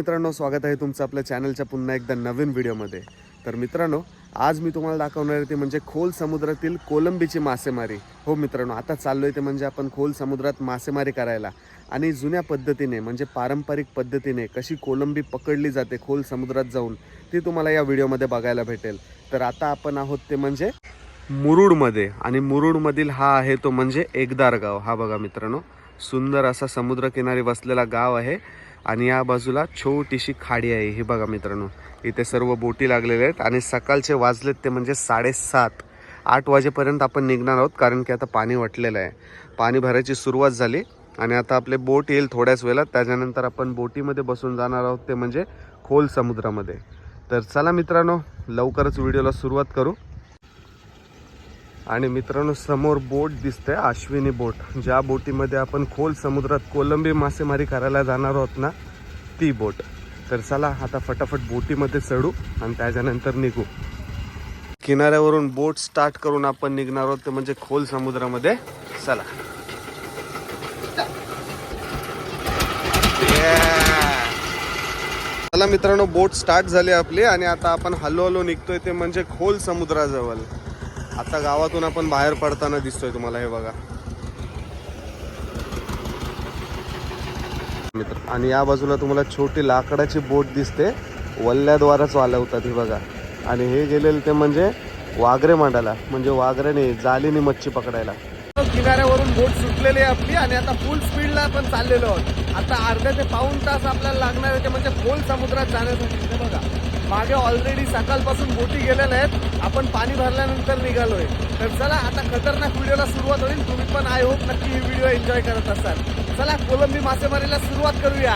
मित्रांनो स्वागत आहे तुमचं आपल्या चॅनलच्या पुन्हा एकदा नवीन व्हिडिओमध्ये. तर मित्रांनो आज मी तुम्हाला दाखवणार आहे ते म्हणजे खोल समुद्रातील कोलंबीची मासेमारी. हो मित्रांनो आता चाललो आहे ते म्हणजे आपण खोल समुद्रात मासेमारी करायला. आणि जुन्या पद्धतीने म्हणजे पारंपरिक पद्धतीने कशी कोलंबी पकडली जाते खोल समुद्रात जाऊन ती तुम्हाला या व्हिडिओमध्ये बघायला भेटेल. तर आता आपण आहोत ते म्हणजे मुरुडमध्ये. आणि मुरुडमधील हा आहे तो म्हणजे एकदार गाव हा बघा मित्रांनो सुंदर असा समुद्रकिनारी वसलेला गाव आहे. आणि या बाजूला छोटीशी खाडी आहे. ही बघा मित्रांनो इथे सर्व बोटी लागलेल्या आहेत आणि सकाळचे वाजलेत ते म्हणजे साडेसात. आठ वाजेपर्यंत आपण निघणार आहोत कारण की आता पाणी वाटलेलं आहे. पाणी भरायची सुरुवात झाली आणि आता आपले बोट येईल थोड्याच वेळात. त्याच्यानंतर आपण बोटीमध्ये बसून जाणार आहोत ते म्हणजे खोल समुद्रामध्ये. तर चला मित्रांनो लवकरच व्हिडिओला सुरुवात करू. आणि मित्रांनो समोर बोट दिसतंय अश्विनी बोट. ज्या बोटीमध्ये आपण खोल समुद्रात कोलंबी मासेमारी करायला जाणार आहोत ना ती बोट. तर चला आता फटाफट बोटीमध्ये चढू आणि त्याच्यानंतर निघू. किनाऱ्यावरून बोट स्टार्ट करून आपण निघणार आहोत ते म्हणजे खोल समुद्रामध्ये. चला. चला मित्रांनो बोट स्टार्ट झाली आपली आणि आता आपण हळूहळू निघतोय ते म्हणजे खोल समुद्राजवळ. आता गावातून आपण बाहेर पडताना दिसतोय तुम्हाला हे बघा. मित्र आणि या बाजूला तुम्हाला छोटी लाकडाची बोट दिसते. वल्ल्याद्वाराच वालवतात ही बघा. आणि हे गेलेले ते म्हणजे वाघरे मांडायला म्हणजे वाघरेने जालीने मच्छी पकडायला. किनाऱ्यावरून बोट सुटलेली आहे आपली आणि आता फुल स्पीडला आपण चाललेलो आहोत. आता अर्ध्या ते पाऊन तास आपल्याला लागणार आहे ते म्हणजे खोल समुद्रात जाण्यासाठी. बघा. मागे ऑलरेडी सकाळपासून बोटी गेलेल्या आहेत. आपण पाणी भरल्यानंतर निघालोय. तर चला आता खतरनाक व्हिडिओला सुरुवात होईल. तुम्ही पण आय होप नक्की ही व्हिडिओ एन्जॉय करत असाल. चला कोलंबी मासेमारीला सुरुवात करूया.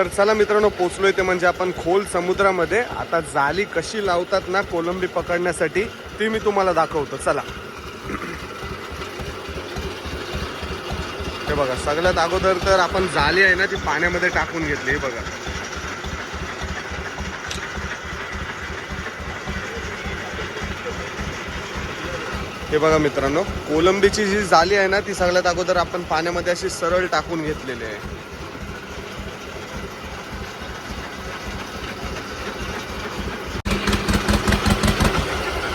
तर चला मित्रांनो पोचलोय ते म्हणजे आपण खोल समुद्रामध्ये. आता जाली कशी लावतात ना कोलंबी पकडण्यासाठी ती मी तुम्हाला दाखवतो. चला. हे बघा सगळ्यात अगोदर तर आपण जाली आहे ना ती पाण्यामध्ये टाकून घेतली हे बघा. हे बघा मित्रांनो कोलंबीची जी जाली आहे ना ती सगळ्यात अगोदर आपण पाण्यामध्ये अशी सरळ टाकून घेतलेली आहे.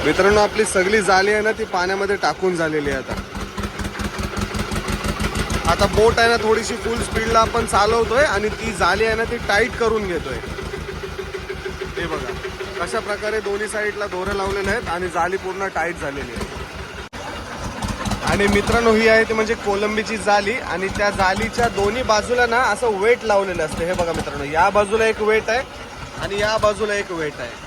मित्रांनो आपली सगळी जाळी आहे ना ती पाण्यामध्ये टाकून झालेली आहे आता. आता बोट आहे ना थोडीशी फुल स्पीडला आपण चालवतोय आणि ती जाळी आहे ना ती टाईट करून घेतोय. ते बघा कशा प्रकारे दोन्ही साईडला दोरे लावलेले आहेत आणि जाळी पूर्ण टाईट झालेली आहे. आणि मित्रांनो ही आहे ती म्हणजे कोलंबीची जाली आणि त्या जालीच्या दोन्ही बाजूला ना असं वेट लावलेलं असतं. हे बघा मित्रांनो या बाजूला एक वेट आहे आणि या बाजूला एक वेट आहे.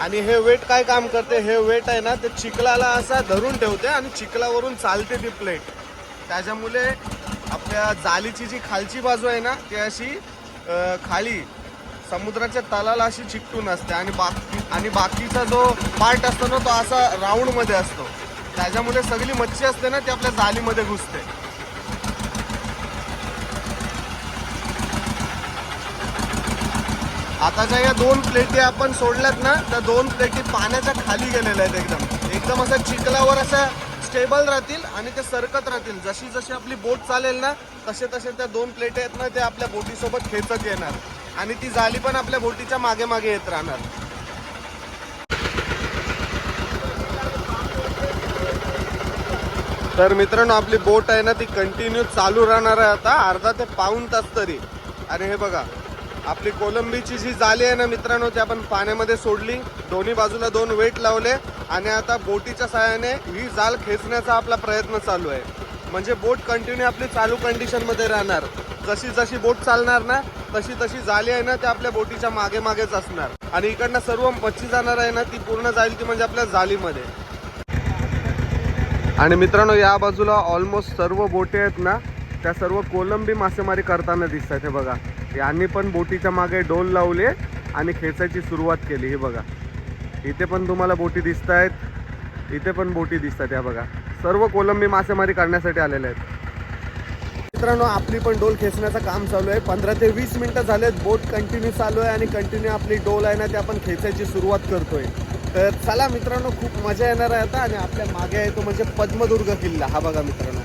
आणि हे वेट काय काम करते? हे वेट आहे ना ते चिखलाला असा धरून ठेवते आणि चिखलावरून चालते ती प्लेट त्याच्यामुळे आपल्या जालीची जी खालची बाजू आहे ना ती अशी खाली समुद्राच्या तलाला अशी चिकटून असते आणि बाकी आणि बाकीचा जो पार्ट असतो ना तो असा राऊंडमध्ये असतो. त्याच्यामुळे सगळी मच्छी असते ना ती आपल्या जालीमध्ये घुसते. आताच्या या दोन प्लेटी आपण सोडल्यात ना त्या दोन प्लेटी पाण्याच्या खाली गेलेल्या आहेत एकदम. एकदम असं चिखलावर असं स्टेबल राहतील आणि ते सरकत राहतील. जशी जशी आपली बोट चालेल ना तसे तसे त्या दोन प्लेटी आहेत ना ते आपल्या बोटीसोबत खेचत येणार. आणि ती जाली पण आपल्या बोटीच्या मागे मागे येत राहणार. तर मित्रांनो आपली बोट आहे ना ती कंटिन्यू चालू राहणार आहे आता. अर्धा ते पाऊन तास तरी. आणि हे बघा आपली कोलंबीची जी जाली आहे ना मित्रांनो ती आपण पाण्यामध्ये सोडली. दोन्ही बाजूला दोन वेट लावले आणि आता बोटीच्या सहाय्याने ही जाल खेचण्याचा आपला प्रयत्न चालू आहे. म्हणजे बोट कंटिन्यू आपली चालू कंडिशनमध्ये राहणार. जशी जशी बोट चालणार ना तशी तशी जाली आहे ना ते आपल्या बोटीच्या मागे मागेच असणार. आणि इकडनं सर्व मच्छी जाणार आहे ना ती पूर्ण जाईल ती म्हणजे आपल्या जालीमध्ये. आणि मित्रांनो या बाजूला ऑलमोस्ट सर्व बोटे आहेत ना त्या सर्व कोलंबी मासेमारी करताना दिसतात हे बघा. यांनी पण बोटीच्या मागे डोल लावले आणि खेचायची सुरुवात केली. हे बघा. इथे पण तुम्हाला बोटी दिसत आहेत इथे पण बोटी दिसतात या बघा. सर्व कोलंबी मासेमारी करण्यासाठी आलेले आहेत. मित्रांनो आपली पण डोल खेचण्याचं काम चालू आहे. पंधरा ते वीस मिनिटं झालेत. बोट कंटिन्यू चालू आहे आणि कंटिन्यू आपली डोल आहे ना ते आपण खेचायची सुरुवात करतोय. तर चला मित्रांनो खूप मजा येणार आहे आता आणि आपल्या मागे आहे तो म्हणजे पद्मदुर्ग किल्ला. हा बघा मित्रांनो.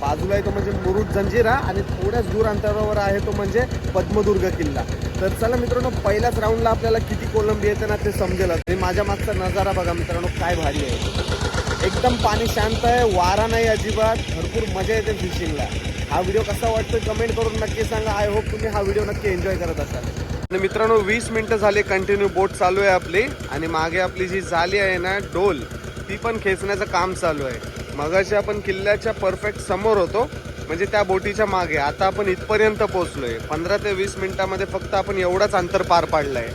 बाजूला आहे तो म्हणजे मुरुड जंजिरा आणि थोड्याच दूर अंतरावर आहे तो म्हणजे पद्मदुर्ग किल्ला. तर चला मित्रांनो पहिल्याच राऊंडला आपल्याला किती कोलंबी येते ना ते समजेल. आणि माझ्या मागचा नजारा बघा मित्रांनो काय भारी आहे. एकदम पाणी शांत आहे वारा नाही अजिबात भरपूर मजा येते फिशिंगला हा व्हिडिओ कसा वाटतो कमेंट करून नक्की सांगा. आय होप तुम्ही हा व्हिडिओ नक्की एन्जॉय करत असाल. आणि मित्रांनो वीस मिनटं झाले कंटिन्यू बोट चालू आहे आपली. आणि मागे आपली जी जाली आहे ना डोल ती पण खेचण्याचं काम चालू आहे. मगाशी आपण किल्ल्याच्या परफेक्ट समोर होतो म्हणजे त्या बोटीच्या मागे. आता आपण इथपर्यंत पोहोचलोय. पंधरा ते वीस मिनटामध्ये फक्त आपण एवढाच अंतर पार पाडलंय.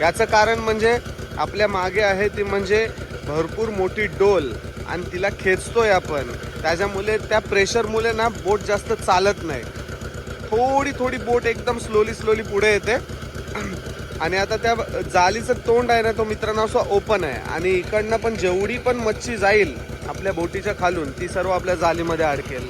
याचं कारण म्हणजे आपल्या मागे आहे ती म्हणजे भरपूर मोठी डोल आणि तिला खेचतोय आपण. त्याच्यामुळे त्या प्रेशरमुळे ना बोट जास्त चालत नाही. थोडी थोडी बोट एकदम स्लोली स्लोली पुढे येते. आणि आता त्या जालीचं तोंड आहे ना तो मित्रांनो असं ओपन आहे. आणि इकडनं पण जेवढी पण मच्छी जाईल आपल्या बोटीच्या खालून ती सर्व आपल्या जालीमध्ये अडकेल.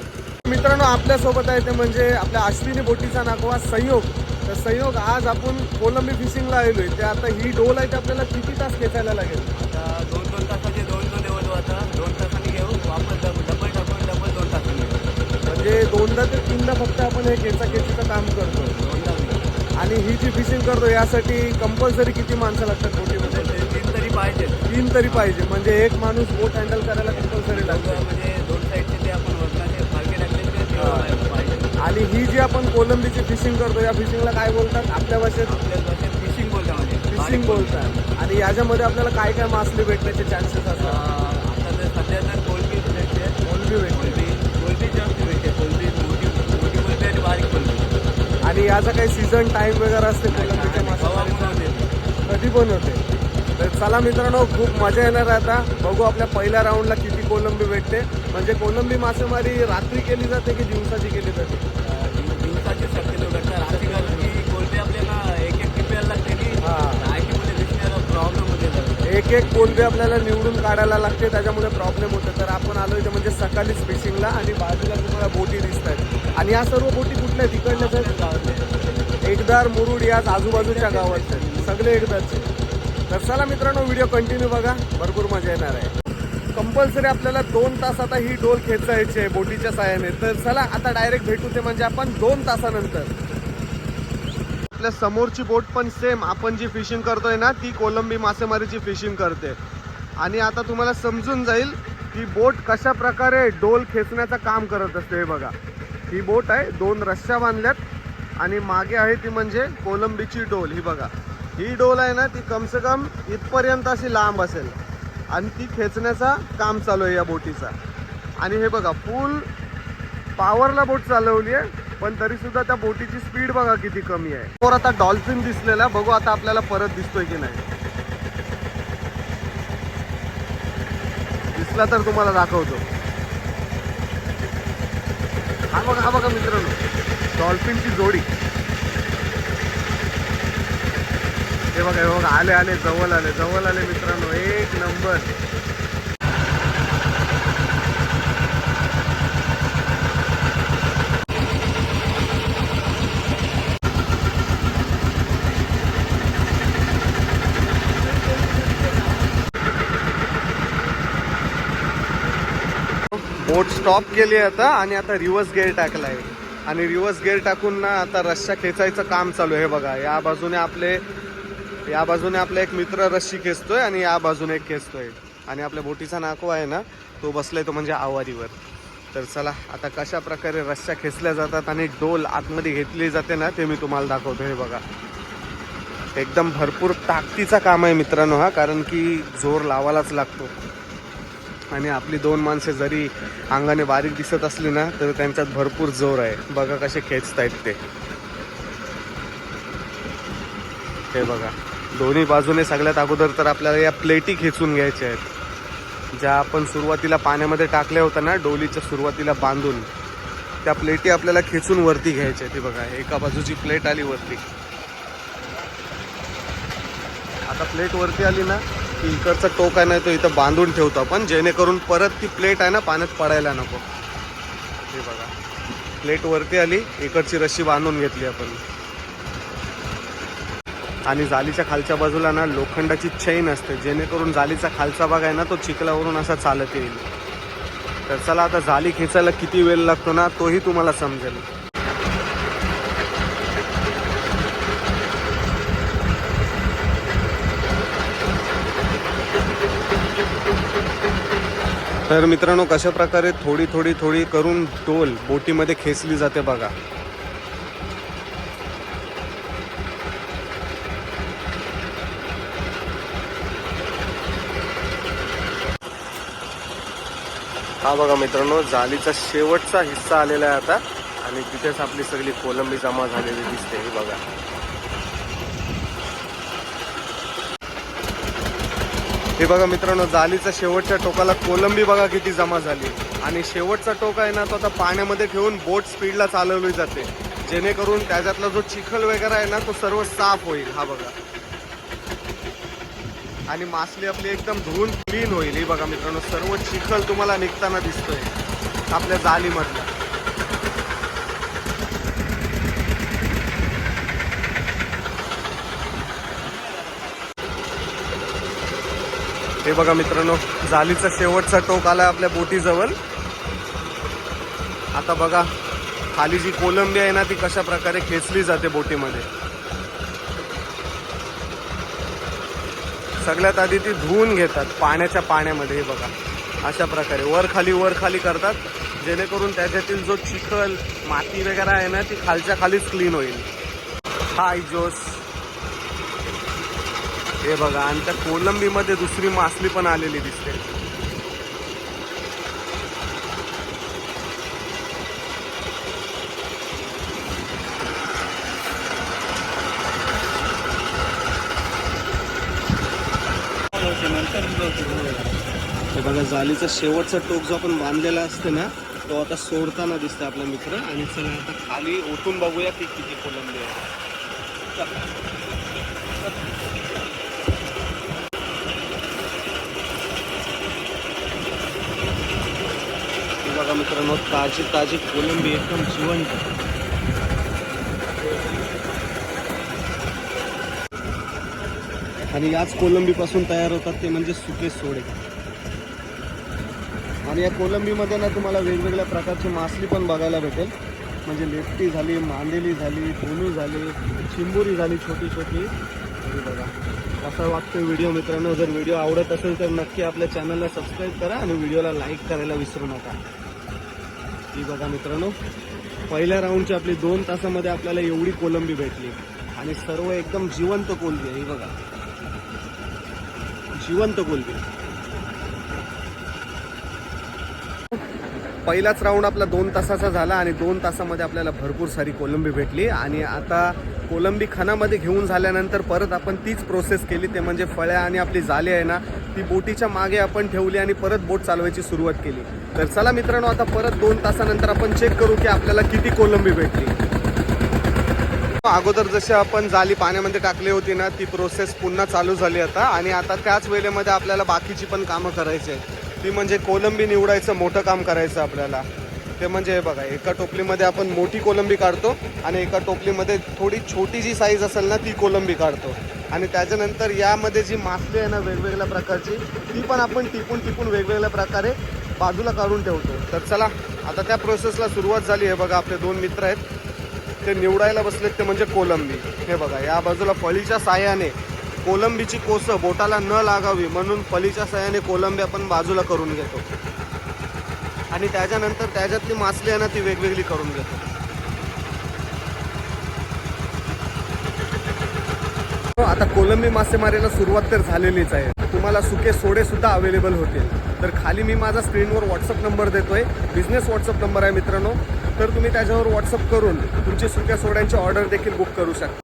मित्रांनो आपल्यासोबत आहे ते म्हणजे आपल्या अश्विनी बोटीचा नागवा संयोग. तर संयोग आज आपण कोलंबी फिशिंगला आलोय ते आता ही डोल आहे ते आपल्याला किती तास खेचायला लागेल? आता दोन दोन तासाचे दोन दोन लेवल आता. दोन तासांनी घेऊ वापस डब- डबल टाकून डबल दोन तासांनी म्हणजे दोनदा ते तीनदा फक्त आपण हे खेचा खेचीचं काम करतो आणि ही जी फिशिंग करतो यासाठी कंपल्सरी किती माणसं लागतात बोटीमध्ये? ते तीन तरी पाहिजे. तीन तरी पाहिजे. म्हणजे एक माणूस बोट हँडल करायला म्हणजे पाहिजे आणि ही जी आपण कोलंबीची फिशिंग करतो या फिशिंगला काय बोलतात? आपल्या भाषेत? फिशिंग बोलता म्हणजे फिशिंग बोलतात. आणि याच्यामध्ये आपल्याला काय काय मासले भेटण्याचे चान्सेस असतात? सध्या तर कोलबी भेटते कोलंबी भेटते. कोलबी कोलबी जास्त भेटते. कोलबी मोठी मोठी कोलबी आणि बारीक आणि याचा काही सीझन टाइम वगैरे असते कोलंबीच्या मासा कधी पण होते. तर चला मित्रांनो खूप मजा येणार आहे आता. बघू आपल्या पहिल्या राऊंडला किती कोलंबी भेटते. म्हणजे कोलंबी मासेमारी रात्री केली जाते की दिवसाची केली जाते? दिवसाची शक्यतो रात्री कारण की कोलबी आपल्याला एक एक टिप्याला लागते की हा. प्रॉब्लेम होते. एक एक कोलबी आपल्याला निवडून काढायला लागते त्याच्यामुळे प्रॉब्लेम होतो. तर आपण आलो इथे म्हणजे सकाळीच फिशिंगला आणि बाजूला तुम्हाला बोटी दिसत आहेत आणि या सर्व बोटी कुठल्या? तिकडल्याच. एकदार मुरुड याच आजूबाजूच्या गावात. सगळे एकदाच तर चला मित्रांनो व्हिडिओ कंटिन्यू बघा. भरपूर मजा येणार आहे. कंपल्सरी आपल्याला दोन तास आता ही डोल खेचायची आहे बोटीच्या साह्याने. तर चला आता डायरेक्ट भेटू ते म्हणजे आपण दोन तासानंतर. आपल्या समोरची बोट पण सेम आपण जी फिशिंग करतोय ना ती कोलंबी मासेमारीची फिशिंग करते. आणि आता तुम्हाला समजून जाईल की बोट कशा प्रकारे डोल खेचण्याचं काम करत असते. हे बघा ही बोट आहे दोन रश्श्या बांधल्यात. आणि मागे आहे ती म्हणजे कोलंबीची डोल. ही बघा ही डोल आहे ना ती कमसे कम इथपर्यंत अशी लांब असेल. आणि ती खेचण्याचा काम चालू आहे या बोटीचा. आणि हे बघा फुल पॉवरला बोट चालवली आहे पण तरी सुद्धा त्या बोटीची स्पीड बघा किती कमी आहे. समोर आता डॉल्फिन दिसलेला बघू आता आपल्याला परत दिसतोय की नाही. दिसला तर तुम्हाला दाखवतो. हा बघा हा बघा मित्रांनो डॉल्फिनची जोडी. हे बघा हे बघा आले आले जवळ आले जवळ आले मित्रांनो एक नंबर. बोट स्टॉप केली आता आणि आता रिव्हर्स गेअर टाकलाय. आणि रिव्हर्स गेअर टाकून ना आता रश्या खेचायचं काम चालू आहे हे बघा. या बाजूने आपले या बाजूने आपला एक मित्र रस्सी खेचतोय आणि या बाजूने एक खेचतोय. आणि आपल्या बोटीचा नाको आहे ना तो बसलाय तो म्हणजे आवारीवर. तर चला आता कशा प्रकारे रस्स्या खेचल्या जातात आणि डोल आतमध्ये घेतली जाते ना ते मी तुम्हाला दाखवतो हे बघा. एकदम भरपूर ताकदीचा काम आहे मित्रांनो हा कारण की जोर लावायलाच लागतो. आणि आपली दोन माणसे जरी अंगाने बारीक दिसत असली ना तर त्यांच्यात भरपूर जोर आहे. बघा कसे खेचतायत ते. हे बघा. दोन्ही बाजूने सगळ्यात अगोदर तर आपल्याला या प्लेटी खेचून घ्यायच्या आहेत. ज्या आपण सुरुवातीला पाण्यामध्ये टाकल्या होत्या ना डोलीच्या सुरुवातीला बांधून त्या प्लेटी आपल्याला खेचून वरती घ्यायच्या ती बघा एका बाजूची प्लेट आली वरती. आता प्लेट वरती आली ना की इकडचा टोक आहे ना तो इथं बांधून ठेवतो आपण. जेणेकरून परत ती प्लेट आहे ना पाण्यात पडायला नको. हे बघा. प्लेट वरती आली इकडची रस्सी बांधून घेतली आपण. आणि जालीच्या खालच्या बाजूला ना लोखंडाची चैन असते. जेणेकरून जालीचा खालचा भाग आहे ना तो चिखलावरून असा चालत येईल. तर चला आता जाली खेचायला किती वेळ लागतो ना तोही तुम्हाला समजेल. तर मित्रांनो कशा प्रकारे थोडी थोडी थोडी करून डोल बोटीमध्ये खेचली जाते बघा. हा बघा मित्रांनो जालीचा शेवटचा हिस्सा आलेला आहे आता. आणि तिथेच आपली सगळी कोलंबी जमा झालेली दिसते ही बघा. हे बघा मित्रांनो जालीच्या शेवटच्या टोकाला कोलंबी बघा किती जमा झाली. आणि शेवटचा टोक आहे ना तो आता पाण्यामध्ये ठेवून बोट स्पीडला चालवली जाते. जेणेकरून त्याच्यातला जो चिखल वगैरे आहे ना तो सर्व साफ होईल. हा बघा. आणि मासली आपली एकदम धुवून क्लीन होईल. ही बघा मित्रांनो सर्व चिखल तुम्हाला निघताना दिसतोय. आपल्या जालीमधला. हे बघा मित्रांनो जालीचा शेवटचा टोक आला आपल्या बोटीजवळ. आता बघा खाली जी कोलंबी आहे ना ती कशा प्रकारे खेचली जाते बोटीमध्ये. सगळ्यात आधी ती धुवून घेतात पाण्याच्या पाण्यामध्ये हे बघा. अशा प्रकारे. वर खाली वर खाली करतात जेणेकरून त्याच्यातील जो चिखल माती वगैरे आहे ना ती खालच्या खालीच क्लीन होईल. हाय जोस हे बघा आणि त्या कोलंबीमध्ये दुसरी मासली पण आलेली दिसते हे बघा जालीचा शेवटचा टोक जो आपण बांधलेला असतो ना तो आता सोडताना दिसतो आपला मित्र. आणि चला आता खाली ओतून बघूया की किती कोलंबी आहे. बघा मित्रांनो ताजी ताजी कोलंबी एकदम जिवंत. आणि याच कोलंबीपासून तयार होतात ते म्हणजे सुके सोडे. आणि या कोलंबीमध्ये ना तुम्हाला वेगवेगळ्या प्रकारची मासली पण बघायला भेटेल. म्हणजे लेपटी झाली मांदेली झाली धोनू झाली चिंबुरी झाली छोटी छोटी. हे बघा. असं वाटतं व्हिडिओ मित्रांनो. जर व्हिडिओ आवडत असेल तर नक्की आपल्या चॅनलला सबस्क्राईब करा आणि व्हिडिओला लाईक करायला विसरू नका. ही बघा मित्रांनो. पहिल्या राऊंडची आपली दोन तासामध्ये आपल्याला एवढी कोलंबी भेटली. आणि सर्व एकदम जिवंत कोलबी आहे. ही बघा. जिवंत कोलबी. पहिलाच राऊंड आपला दोन तासाचा झाला आणि दोन तासामध्ये आपल्याला भरपूर सारी कोलंबी भेटली. आणि आता कोलंबी खानामध्ये घेऊन झाल्यानंतर परत आपण तीच प्रोसेस केली. ते म्हणजे फळ्या आणि आपली जाली आहे ना ती बोटीच्या मागे आपण ठेवली आणि परत बोट चालवायची सुरुवात केली. तर चला मित्रांनो आता परत दोन तासानंतर आपण चेक करू की आपल्याला किती कोलंबी भेटली. अगोदर जशी आपण जाली पाण्यामध्ये टाकली होती ना ती प्रोसेस पुन्हा चालू झाली आता. आणि आता त्याच वेळेमध्ये आपल्याला बाकीची पण कामं करायची आहेत. ती म्हणजे कोलंबी निवडायचं मोठं काम करायचं आपल्याला. ते म्हणजे हे बघा एका टोपलीमध्ये आपण मोठी कोलंबी काढतो आणि एका टोपलीमध्ये थोडी छोटी जी साईज असेल ना ती कोलंबी काढतो. आणि त्याच्यानंतर यामध्ये जी मासली आहे ना वेगवेगळ्या प्रकारची ती पण आपण टिपून टिपून वेगवेगळ्या प्रकारे बाजूला काढून ठेवतो. तर चला आता त्या प्रोसेसला सुरुवात झाली आहे बघा आपले दोन मित्र आहेत. ते निवडायला बसलेत ते म्हणजे कोलंबी. हे बघा या बाजूला फळीच्या साह्याने कोलंबीची कोसं बोटाला न लागावी म्हणून पलीच्या सहाय्याने कोलंबी आपण बाजूला करून घेतो. आणि त्याच्यानंतर त्याच्यातली मासली आहे ना ती वेगवेगळी करून घेतो. हो, आता कोलंबी मासेमारीला सुरुवात तर झालेलीच आहे. तुम्हाला सुके सोडे सुद्धा अवेलेबल होतील. तर खाली मी माझा स्क्रीनवर व्हॉट्सअप नंबर देतोय. बिझनेस व्हॉट्सअप नंबर आहे मित्रांनो. तर तुम्ही त्याच्यावर व्हॉट्सअप करून तुमची सुक्या सोड्यांची ऑर्डर देखील बुक करू शकता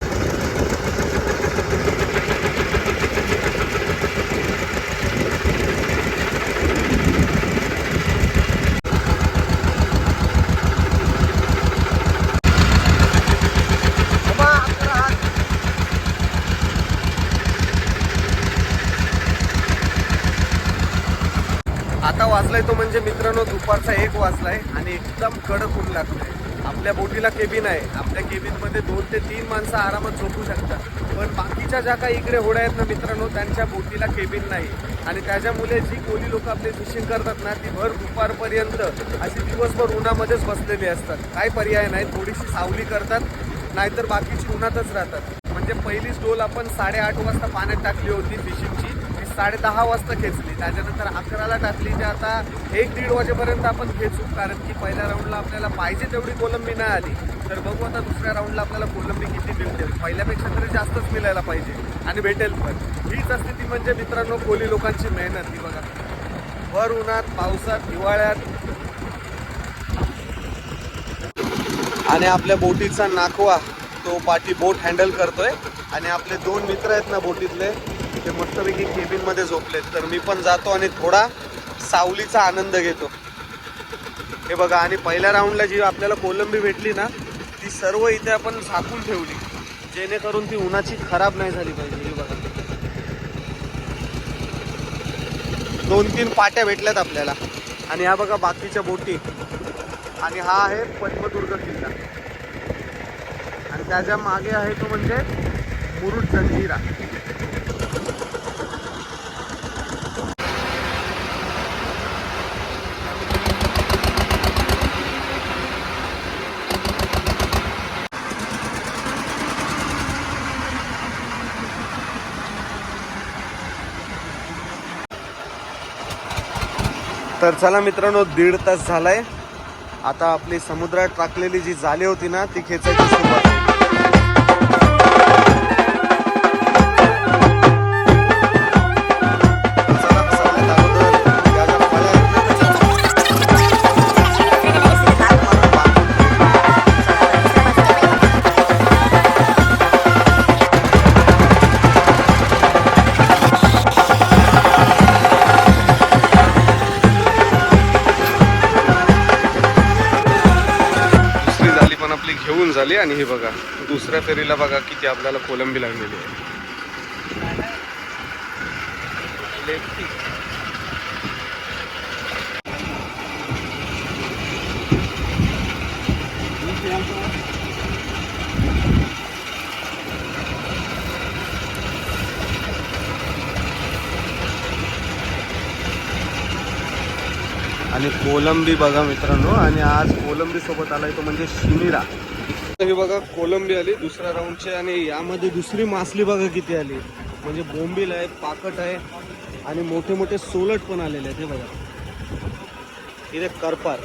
आता वाजलाय तो म्हणजे मित्रांनो दुपारचा एक वाजलाय आणि एकदम कडक ऊन लागतंय आपल्या बोटीला केबिन आहे. आपल्या केबिनमध्ये दोन ते तीन माणसं आरामात झोपू शकतात. पण बाकीच्या ज्या काही इकडे होड्या आहेत ना मित्रांनो त्यांच्या बोटीला केबिन नाही. आणि त्याच्यामुळे जी कोली लोक आपले फिशिंग करतात ना ती भर दुपारपर्यंत अशी दिवसभर उन्हामध्येच बसलेली असतात. काय पर्याय नाही थोडीशी सावली करतात नाहीतर बाकीची उन्हातच राहतात. म्हणजे पहिलीच डोल आपण साडेआठ वाजता पाण्यात टाकली होती फिशिंगची साडे दहा वाजता खेचली. त्याच्यानंतर अकराला टाकली जे आता एक दीड वाजेपर्यंत आपण खेचू. कारण की पहिल्या राऊंडला आपल्याला पाहिजे तेवढी कोलंबी नाही आली. तर बघू आता दुसऱ्या राऊंडला आपल्याला कोलंबी किती मिळते पहिल्यापेक्षा तरी जास्तच मिळायला पाहिजे. आणि भेटेल पण. हीच असते ती म्हणजे मित्रांनो कोली लोकांची मेहनत. ही बघा. भर उन्हात पावसात हिवाळ्यात. आणि आपल्या बोटीचा नाकवा तो पाठी बोट हँडल करतोय. आणि आपले दोन मित्र आहेत ना बोटीतले ते मस्तपैकी केबिनमध्ये झोपलेत तर मी पण जातो आणि थोडा सावलीचा आनंद घेतो. हे बघा आणि पहिल्या राऊंडला जी आपल्याला कोलंबी भेटली ना ती सर्व इथे आपण झाकून ठेवली. जेणेकरून ती उन्हाची खराब नाही झाली पाहिजे हे बघा. दोन तीन पाट्या भेटल्यात आपल्याला. आणि ह्या बघा बाकीच्या बोटी. आणि हा आहे पद्मदुर्ग किल्ला. आणि त्याच्यामागे आहे तो म्हणजे मुरुड जंजिरा. तर चला मित्रांनो दीड तास झालाय. आता आपली समुद्रात टाकलेली जी जाली होती ना ती खेचायची सुरुवात. झाली आणि हे बघा दुसऱ्या फेरीला बघा किती आपल्याला कोलंबी लागलेली आहे. आणि कोलंबी बघा मित्रांनो आणि आज कोलंबी सोबत आलाय तो म्हणजे शिमिरा. हे बघा कोलंबी आली दुसऱ्या राऊंडची आणि यामध्ये दुसरी मासली बघा किती आली. म्हणजे बोंबील आहे पाकट आहे आणि मोठे मोठे सोलट पण आलेले आहेत हे बघा. इथे करपार.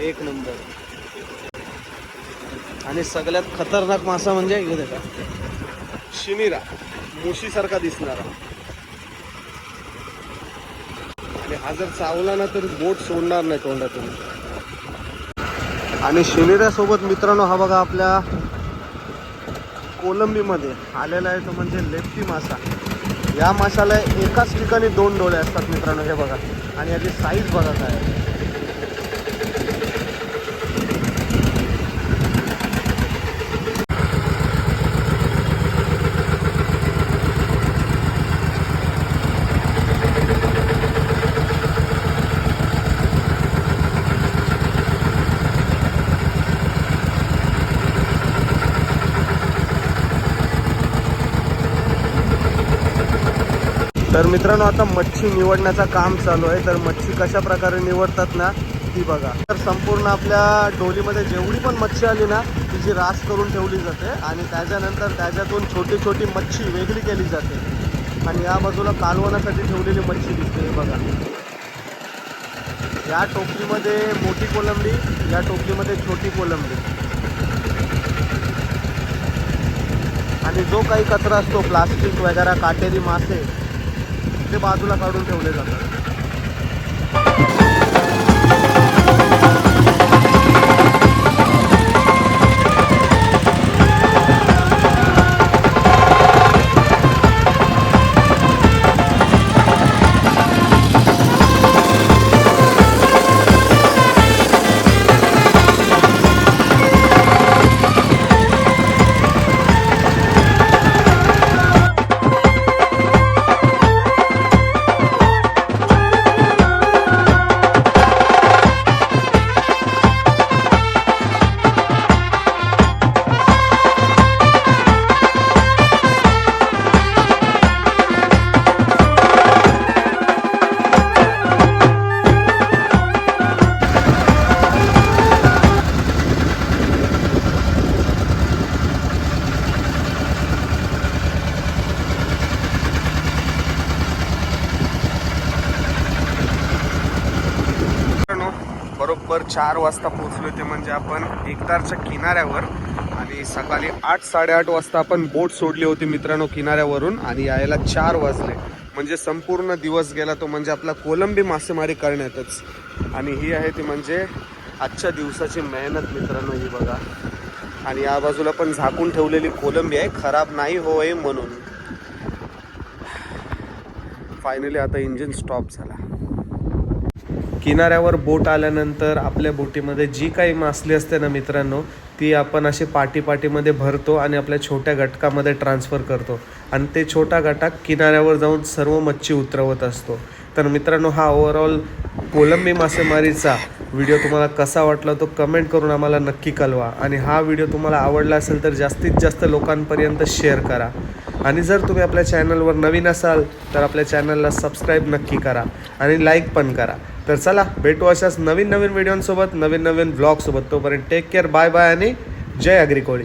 एक नंबर. आणि सगळ्यात खतरनाक मासा म्हणजे इथे का शिनिरा मुशीसारखा दिसणारा. आणि हा जर चावला ना तर बोट सोडणार नाही तोंडातून. आणि शिनिऱ्यासोबत मित्रांनो हा बघा आपल्या कोलंबीमध्ये आलेला आहे तो म्हणजे लेप्टी मासा. या माशाला एकाच ठिकाणी दोन डोळे असतात मित्रांनो हे बघा. आणि याची साईज बघा काय तर मित्रांनो आता मच्छी निवडण्याचं काम चालू आहे. तर मच्छी कशा प्रकारे निवडतात ना ती बघा. तर संपूर्ण आपल्या डोलीमध्ये जेवढी पण मच्छी आली ना तिची रास करून ठेवली जाते आणि त्याच्यानंतर त्याच्यातून छोटी छोटी मच्छी वेगळी केली जाते. आणि या बाजूला कालवण्यासाठी ठेवलेली मच्छी दिसते हे बघा. या टोपलीमध्ये मोठी कोलंबी या टोपलीमध्ये छोटी कोलंबी. आणि जो काही कचरा असतो प्लास्टिक वगैरे काटेरी मासे ते बाजूला काढून ठेवले जातात. चार वाजता पोहोचलो ते म्हणजे आपण एकतारच्या किनाऱ्यावर. आणि सकाळी आठ साडेआठ वाजता आपण बोट सोडली होती मित्रांनो किनाऱ्यावरून आणि यायला चार वाजले. म्हणजे संपूर्ण दिवस गेला तो म्हणजे आपला कोलंबी मासेमारी करण्यातच. आणि ही आहे ती म्हणजे आजच्या दिवसाची मेहनत मित्रांनो ही बघा. आणि या बाजूला पण झाकून ठेवलेली कोलंबी आहे. खराब नाही होय म्हणून. फायनली आता इंजिन स्टॉप झाला. किनाऱ्यावर बोट आल्यानंतर आपल्या बोटीमध्ये जी काही मासली असते ना मित्रांनो ती आपण अशी पाटी पाटीमध्ये भरतो आणि आपल्या छोट्या घटकामध्ये ट्रान्सफर करतो. आणि ते छोटा घटक किनाऱ्यावर जाऊन सर्व मच्छी उतरवत असतो. तर मित्रांनो हा ओव्हरऑल कोलंबी मासेमारीचा व्हिडिओ तुम्हाला कसा वाटला तो कमेंट करून आम्हाला नक्की कळवा. आणि हा व्हिडिओ तुम्हाला आवडला असेल तर जास्तीत जास्त लोकांपर्यंत शेअर करा. आणि जर तुम्ही आपल्या चॅनलवर नवीन असाल तर आपल्या चॅनलला सबस्क्राईब नक्की करा आणि लाईक पण करा. तर चला भेटू अशाच नवीन नवीन व्हिडिओंसोबत नवीन नवीन ब्लॉगसोबत तोपर्यंत टेक केअर बाय बाय आणि जय अग्रिकोळी